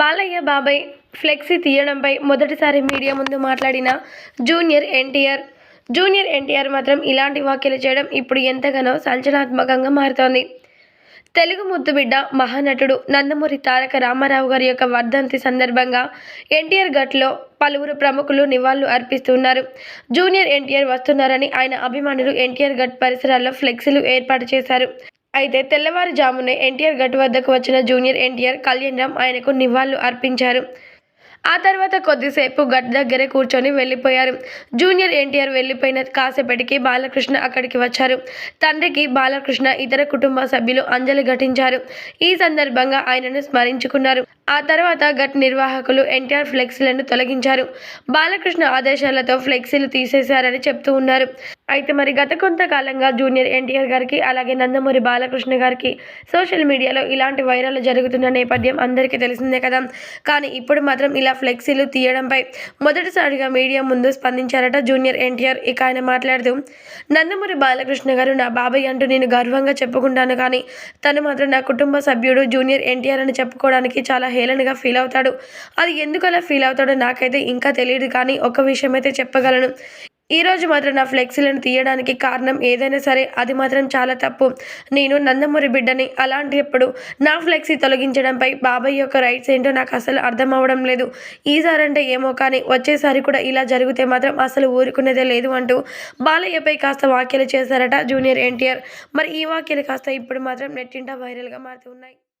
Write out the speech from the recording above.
బాలయ్య బాబాయ్ ఫ్లెక్సీ తీయడంపై మొదటిసారి మీడియా ముందు మాట్లాడిన జూనియర్ ఎన్టీఆర్. జూనియర్ ఎన్టీఆర్ మాత్రం ఇలాంటి వ్యాఖ్యలు చేయడం ఇప్పుడు ఎంతగానో సంచలనాత్మకంగా మారుతోంది. తెలుగు ముద్దుబిడ్డ మహానటుడు నందమూరి తారక రామారావు గారి యొక్క వర్ధంతి సందర్భంగా ఎన్టీఆర్ ఘట్లో పలువురు ప్రముఖులు నివాళులు అర్పిస్తున్నారు జూనియర్ ఎన్టీఆర్ వస్తున్నారని ఆయన అభిమానులు ఎన్టీఆర్ ఘట్ పరిసరాల్లో ఫ్లెక్సీలు ఏర్పాటు చేశారు. అయితే తెల్లవారుజామునే ఎన్టీఆర్ గట్టు వద్దకు వచ్చిన జూనియర్ ఎన్టీఆర్ కళ్యాణ్ రామ్ ఆయనకు నివాళులు అర్పించారు. ఆ తర్వాత కొద్దిసేపు గట్ దగ్గరే కూర్చొని వెళ్ళిపోయారు. జూనియర్ ఎన్టీఆర్ వెళ్ళిపోయిన కాసేపటికి బాలకృష్ణ అక్కడికి వచ్చారు. తండ్రికి బాలకృష్ణ ఇతర కుటుంబ సభ్యులు అంజలి ఘటించారు. ఈ సందర్భంగా ఆయనను స్మరించుకున్నారు. ఆ తర్వాత గట్ నిర్వాహకులు ఎన్టీఆర్ ఫ్లెక్సీలను తొలగించారు. బాలకృష్ణ ఆదేశాలతో ఫ్లెక్సీలు తీసేశారని చెప్తూ ఉన్నారు. అయితే మరి గత కొంతకాలంగా జూనియర్ ఎన్టీఆర్ గారికి అలాగే నందమూరి బాలకృష్ణ గారికి సోషల్ మీడియాలో ఇలాంటి వైరల్ జరుగుతున్న నేపథ్యం అందరికీ తెలిసిందే కదా. కానీ ఇప్పుడు మాత్రం ఇలా ఫ్లెక్సీలు తీయడంపై మొదటిసారిగా మీడియా ముందు స్పందించారట జూనియర్ ఎన్టీఆర్. ఇక ఆయన మాట్లాడుతూ నందమూరి బాలకృష్ణ గారు నా బాబాయ్ అంటూ నేను గర్వంగా చెప్పుకుంటాను కానీ తను మాత్రం నా కుటుంబ సభ్యుడు జూనియర్ ఎన్టీఆర్ అని చెప్పుకోవడానికి చాలా హేళనగా ఫీల్ అవుతాడు. అది ఎందుకు అలా ఫీల్ అవుతాడో నాకైతే ఇంకా తెలియదు కానీ ఒక విషయం అయితే చెప్పగలను. ఈ రోజు మాత్రం నా ఫ్లెక్సీలను తీయడానికి కారణం ఏదైనా సరే అది మాత్రం చాలా తప్పు. నేను నందమూరి బిడ్డని అలాంటప్పుడు నా ఫ్లెక్సీ తొలగించడంపై బాబాయ్ యొక్క రైట్స్ ఏంటో నాకు అసలు అర్థం అవడం లేదు. ఈసారి అంటే ఏమో కానీ వచ్చేసారి కూడా ఇలా జరిగితే మాత్రం అసలు ఊరుకునేదే లేదు అంటూ బాలయ్యపై కాస్త వ్యాఖ్యలు చేశారట జూనియర్ ఎన్టీఆర్. మరి ఈ వ్యాఖ్యలు కాస్త ఇప్పుడు మాత్రం నెట్టింట వైరల్గా మారుతున్నాయి